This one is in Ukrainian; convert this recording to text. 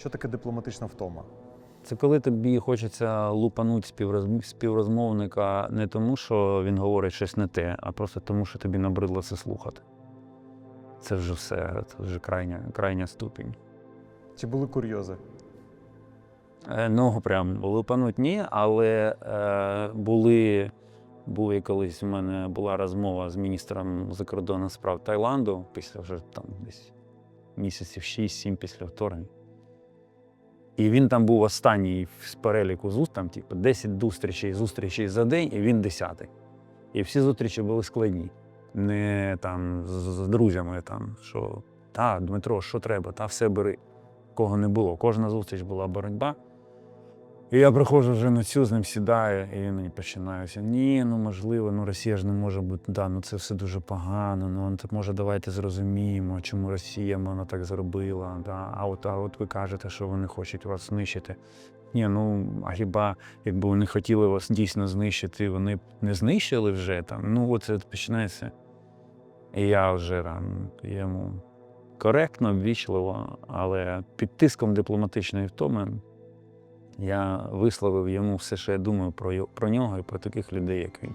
Що таке дипломатична втома? Це коли тобі хочеться лупануть співрозмовника не тому, що він говорить щось не те, а просто тому, що тобі набридло це слухати. Це вже все, це вже крайня, крайня ступінь. Чи були курйози? Е, Ну, прям лупануть ні, але е, були, були колись у мене була розмова з міністром закордонних справ Таїланду після вже там десь місяців 6-7 після вторгнення. І він там був останній з переліку зустріч, там, типу, 10 зустрічей, зустрічей за день, і він 10. І всі зустрічі були складні. Не там з, з друзями, там, що та, Дмитро, що треба, та все бери. Кого не було. Кожна зустріч була боротьба. І я приходжу вже на цю, з ним сідаю, і він мені починаюся. Ні, ну можливо, ну Росія ж не може бути, да, ну це все дуже погано. Ну може давайте зрозуміємо, чому Росія вона так зробила. Да. А от а от ви кажете, що вони хочуть вас знищити. Ні, ну а хіба якби вони хотіли вас дійсно знищити, вони б не знищили вже там. Ну, оце починається. І я вже там йому коректно, ввічливо, але під тиском дипломатичної втоми я висловив йому все, що я думаю про, про нього і про таких людей, як він.